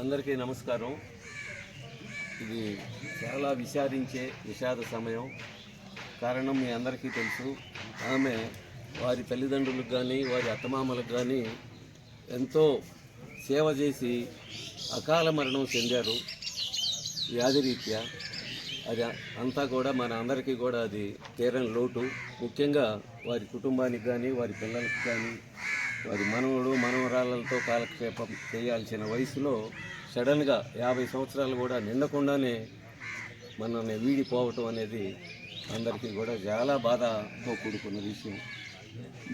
అందరికీ నమస్కారం. ఇది చాలా విషాదించే విషాద సమయం. కారణం మీ అందరికీ తెలుసు. ఆమె వారి తల్లిదండ్రులకు కానీ వారి అత్తమామలకు కానీ ఎంతో సేవ చేసి అకాల మరణం చెందారు. వ్యాధిరీత్యా అది అంతా కూడా మన అందరికీ కూడా అది తీరని లోటు. ముఖ్యంగా వారి కుటుంబానికి కానీ వారి పిల్లలకు కానీ వారి మనవడు మనవరాళ్ళతో కాలక్షేపం చేయాల్సిన వయసులో సడన్గా యాభై సంవత్సరాలు కూడా నిండకుండానే మనల్ని వీడిపోవటం అనేది అందరికీ కూడా చాలా బాధతో కూడుకున్న విషయం.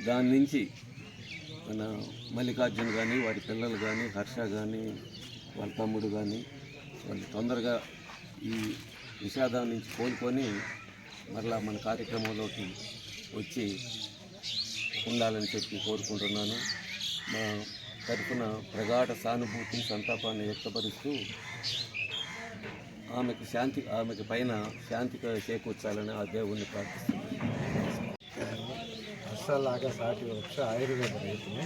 దాని నుంచి మన మల్లికార్జున్ కానీ వారి పిల్లలు కానీ హర్ష కానీ వాళ్ళ తమ్ముడు కానీ వాళ్ళు తొందరగా ఈ విషాదం నుంచి కోలుకొని మరలా మన కార్యక్రమంలోకి వచ్చి ఉండాలని చెప్పి కోరుకుంటున్నాను. మా తరఫున ప్రగాఢ సానుభూతి సంతాపాన్ని వ్యక్తపరుస్తూ ఆమెకు శాంతి ఆమెకు పైన శాంతి చేకూర్చాలని ఆ దేవుణ్ణి ప్రార్థిస్తున్నాను. అస్సలాగా సాటి వృక్ష ఆయుర్వేద రైతుని.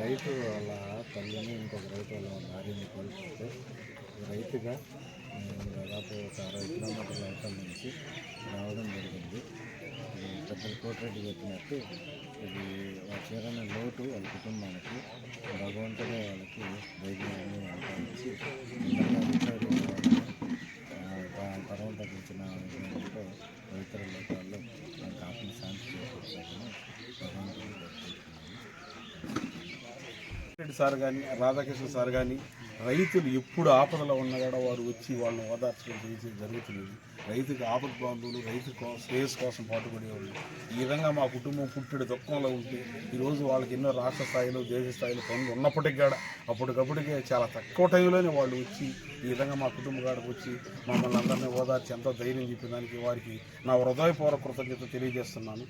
రైతు వాళ్ళ తల్లిని ఇంకొక రైతు వాళ్ళ భార్యని కోల్పోతే రైతుగా దాదాపు ఒక అరవై కిలోమీటర్ల అవతల నుంచి రావడం జరిగింది. పెద్దలు కోటిరెడ్డి చెప్పినట్టు ఇది వాళ్ళ తీరని లోటు వాళ్ళ కుటుంబానికి భగవంతుడే రెడ్డి సార్ కానీ రాధాకృష్ణ సార్ కానీ రైతులు ఎప్పుడు ఆపదలో ఉన్నా కూడా వారు వచ్చి వాళ్ళని ఓదార్చడం చేసి జరుగుతుంది రైతుకి ఆపద బాంధువులు రైతు శ్రేయస్ కోసం పాటుపడేవాళ్ళు. ఈ విధంగా మా కుటుంబం పుట్టెడు దుఃఖంలో ఉంటే ఈరోజు వాళ్ళకి ఎన్నో రాష్ట్ర స్థాయిలో దేశ స్థాయిలో పనులు ఉన్నప్పటికీ కూడా అప్పటికప్పటికే చాలా తక్కువ టైంలోనే వాళ్ళు వచ్చి ఈ విధంగా మా కుటుంబ కాడకు వచ్చి మమ్మల్ని అందరినీ ఓదార్చి ఎంతో ధైర్యం చెప్పిన దానికి వారికి నా హృదయపూర్వక కృతజ్ఞత తెలియజేస్తున్నాను.